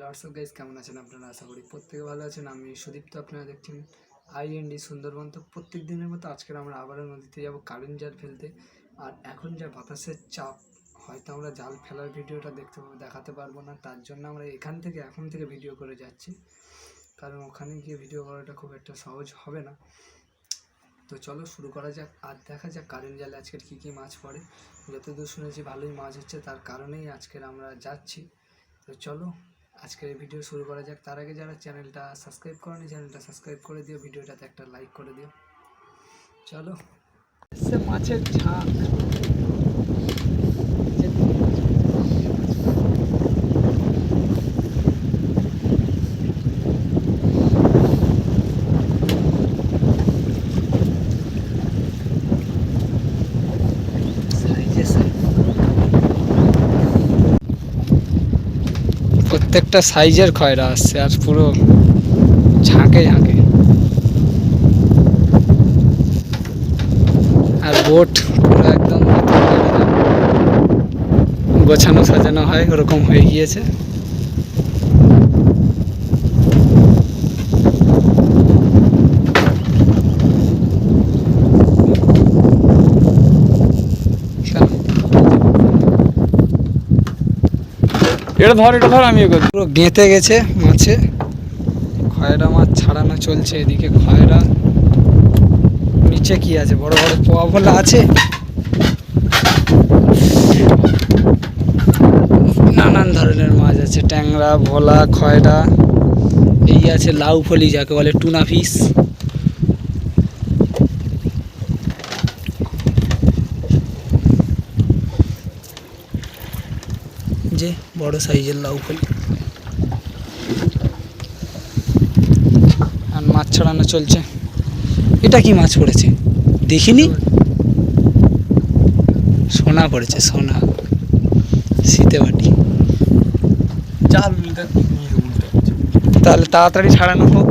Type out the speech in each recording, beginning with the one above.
Hello WhatsApp guys কেমন আছেন আপনারা? আশা করি প্রত্যেকে ভালো আছেন। আমি সুদীপ্ত আপনারা দেখছেন আইএনডি সুন্দরবন। তো প্রত্যেক দিনের মতো আজকের আমরা আবারও নদীতে যাব কারেন্ট জাল ফেলতে। আর এখন যা বাতাসের চাপ, হয়তো আমরা জাল ফেলার ভিডিওটা দেখতে দেখাতে পারব না। তার জন্য আমরা এখান থেকে, এখন থেকে ভিডিও করে যাচ্ছি। কারণ ওখানে গিয়ে ভিডিও করাটা খুব একটা সহজ হবে না। তো চলো শুরু করা যাক। আর দেখা যাক কারেন্ট জালে আজকের কী কী মাছ পড়ে। যতদূর শুনেছি ভালোই মাছ হচ্ছে, তার কারণেই আজকের আমরা যাচ্ছি। তো চলো আজকের ভিডিও শুরু করা যাক। তার আগে যারা চ্যানেলটা সাবস্ক্রাইব করেনি, চ্যানেলটা সাবস্ক্রাইব করে দিও, ভিডিওটাতে একটা লাইক করে দিও। চলো। মাছের ঝাঁক। প্রত্যেকটা সাইজের খয়রা আসছে আর পুরো ঝাঁকে ঝাঁকে। আর বোট পুরো একদম গোছানো সাজানো হয়, ওরকম হয়ে গিয়েছে কেন? এটা ধর এটা ধর, আমি করছি পুরো গেঁথে গেছে মাছে। খয়রা মাছ ছাড়ানো চলছে এদিকে, খয়রা। নিচে কি আছে? বড় বড় পোয়া ভোলা আছে? নানান ধরনের মাছ আছে। ট্যাংরা, ভোলা, খয়রা। এই আছে লাউ ফলি, যাকে বলে টুনা ফিশ। যে বড় সাইজের লাউ ফলি। আর মাছ ছড়ানো চলছে। এটা কি মাছ পড়েছে? দেখিনি? সোনা পড়েছে সোনা। শীতে বাটি তাহলে তাড়াতাড়ি ছাড়ানো হোক।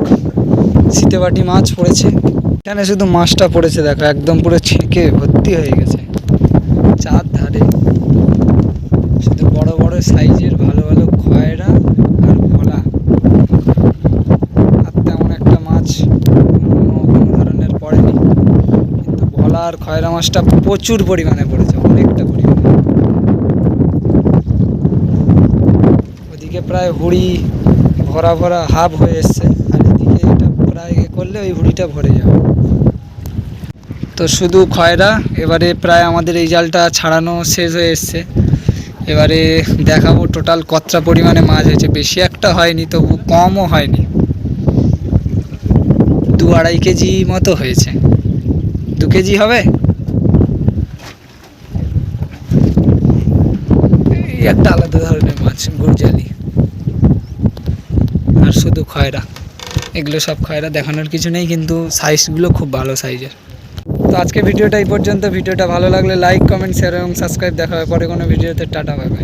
শীতে বাটি মাছ পড়েছে। এখানে শুধু মাছটা পড়েছে দেখো একদম পুরো ছেঁকে ভর্তি হয়ে গেছে। চার ধারে বড় বড় সাইজের ভালো ভালো খয়রা আর ভোলা। আর তেমন একটা মাছ কোনো ধরনের পড়েনি। কিন্তু ভোলা আর খয়রা মাছটা প্রচুর পরিমাণে পড়েছে, অনেকটা পরিমাণে। ওদিকে প্রায় হুড়ি ভরা ভরা হাফ হয়ে এসছে, আর এদিকে এটা এ করলে ওই হুড়িটা ভরে যাবে। তো শুধু খয়রা, এবারে প্রায় আমাদের এই জালটা ছাড়ানো শেষ হয়ে এসছে। এবারে দেখাবো টোটাল কতটা পরিমাণে মাছ হয়েছে। বেশি একটা হয়নি, তবু কমও হয়নি। দু আড়াই কেজি মতো হয়েছে। দু কেজি হবে? একটা আলাদা ধরনের মাছ, গুরজালি। আর শুধু খয়রা। এগুলো সব খয়রা দেখানোর কিছু নেই, কিন্তু সাইজগুলো খুব ভালো সাইজের তো আজকে ভিডিওটা এই পর্যন্ত। ভিডিওটা ভালো লাগলে লাইক কমেন্ট শেয়ার এবং সাবস্ক্রাইব দেখা হবে পরে কোনো ভিডিওতে। টাটা পাবে